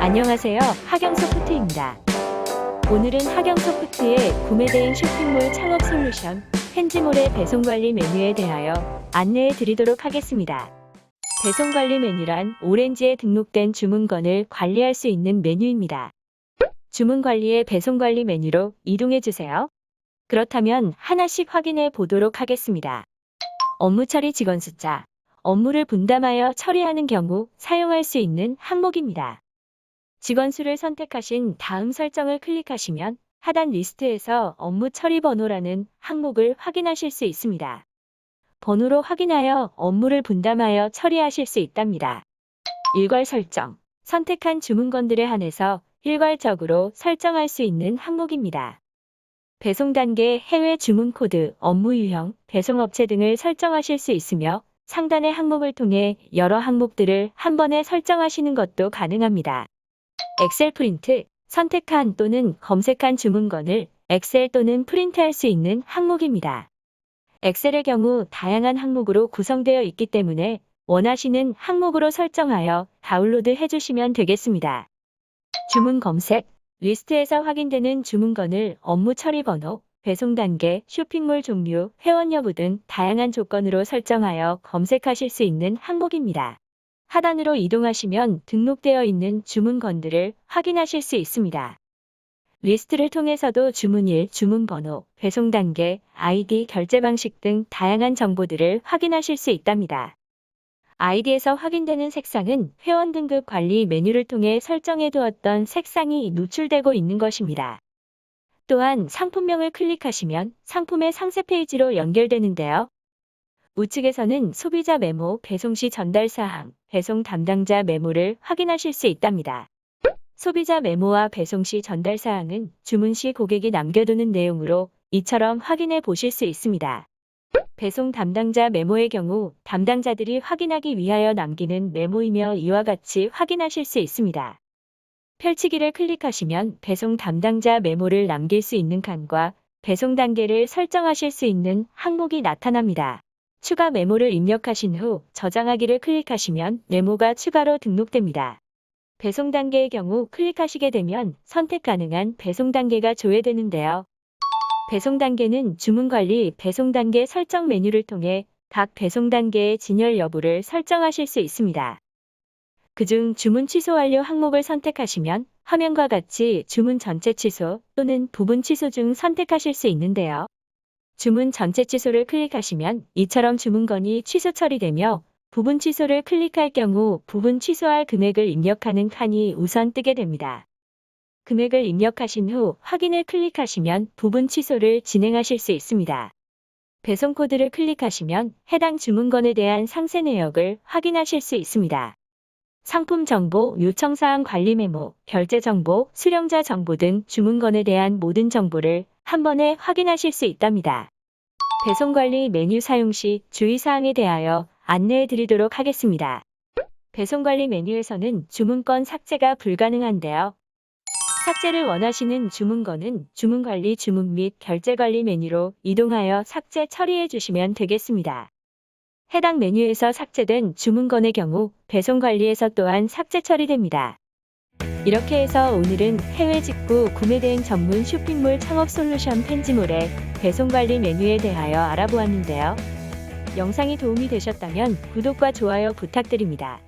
안녕하세요. 하경소프트입니다. 오늘은 하경소프트의 구매대행 쇼핑몰 창업 솔루션 펜지몰의 배송관리 메뉴에 대하여 안내해 드리도록 하겠습니다. 배송관리 메뉴란 오렌지에 등록된 주문건을 관리할 수 있는 메뉴입니다. 주문 관리의 배송관리 메뉴로 이동해 주세요. 그렇다면 하나씩 확인해 보도록 하겠습니다. 업무 처리 직원 숫자. 업무를 분담하여 처리하는 경우 사용할 수 있는 항목입니다. 직원 수를 선택하신 다음 설정을 클릭하시면 하단 리스트에서 업무 처리 번호라는 항목을 확인하실 수 있습니다. 번호로 확인하여 업무를 분담하여 처리하실 수 있답니다. 일괄 설정. 선택한 주문건들에 한해서 일괄적으로 설정할 수 있는 항목입니다. 배송 단계, 해외 주문 코드, 업무 유형, 배송 업체 등을 설정하실 수 있으며 상단의 항목을 통해 여러 항목들을 한 번에 설정하시는 것도 가능합니다. 엑셀 프린트, 선택한 또는 검색한 주문건을 엑셀 또는 프린트할 수 있는 항목입니다. 엑셀의 경우 다양한 항목으로 구성되어 있기 때문에 원하시는 항목으로 설정하여 다운로드 해주시면 되겠습니다. 주문 검색, 리스트에서 확인되는 주문건을 업무 처리 번호, 배송 단계, 쇼핑몰 종류, 회원 여부 등 다양한 조건으로 설정하여 검색하실 수 있는 항목입니다. 하단으로 이동하시면 등록되어 있는 주문건들을 확인하실 수 있습니다. 리스트를 통해서도 주문일, 주문번호, 배송 단계, 아이디, 결제 방식 등 다양한 정보들을 확인하실 수 있답니다. 아이디에서 확인되는 색상은 회원 등급 관리 메뉴를 통해 설정해 두었던 색상이 노출되고 있는 것입니다. 또한 상품명을 클릭하시면 상품의 상세 페이지로 연결되는데요. 우측에서는 소비자 메모, 배송 시 전달 사항, 배송 담당자 메모를 확인하실 수 있답니다. 소비자 메모와 배송 시 전달 사항은 주문 시 고객이 남겨두는 내용으로 이처럼 확인해 보실 수 있습니다. 배송 담당자 메모의 경우 담당자들이 확인하기 위하여 남기는 메모이며 이와 같이 확인하실 수 있습니다. 펼치기를 클릭하시면 배송 담당자 메모를 남길 수 있는 칸과 배송 단계를 설정하실 수 있는 항목이 나타납니다. 추가 메모를 입력하신 후 저장하기를 클릭하시면 메모가 추가로 등록됩니다. 배송 단계의 경우 클릭하시게 되면 선택 가능한 배송 단계가 조회되는데요. 배송 단계는 주문 관리 배송 단계 설정 메뉴를 통해 각 배송 단계의 진열 여부를 설정하실 수 있습니다. 그중 주문 취소 완료 항목을 선택하시면 화면과 같이 주문 전체 취소 또는 부분 취소 중 선택하실 수 있는데요. 주문 전체 취소를 클릭하시면 이처럼 주문건이 취소 처리되며 부분 취소를 클릭할 경우 부분 취소할 금액을 입력하는 칸이 우선 뜨게 됩니다. 금액을 입력하신 후 확인을 클릭하시면 부분 취소를 진행하실 수 있습니다. 배송 코드를 클릭하시면 해당 주문건에 대한 상세 내역을 확인하실 수 있습니다. 상품 정보, 요청사항 관리 메모, 결제 정보, 수령자 정보 등 주문건에 대한 모든 정보를 한 번에 확인하실 수 있답니다. 배송 관리 메뉴 사용 시 주의사항에 대하여 안내해 드리도록 하겠습니다. 배송 관리 메뉴에서는 주문건 삭제가 불가능한데요. 삭제를 원하시는 주문건은 주문 관리 주문 및 결제 관리 메뉴로 이동하여 삭제 처리해 주시면 되겠습니다. 해당 메뉴에서 삭제된 주문건의 경우 배송 관리에서 또한 삭제 처리됩니다. 이렇게 해서 오늘은 해외 직구 구매 대행 전문 쇼핑몰 창업 솔루션 펜지몰의 배송 관리 메뉴에 대하여 알아보았는데요. 영상이 도움이 되셨다면 구독과 좋아요 부탁드립니다.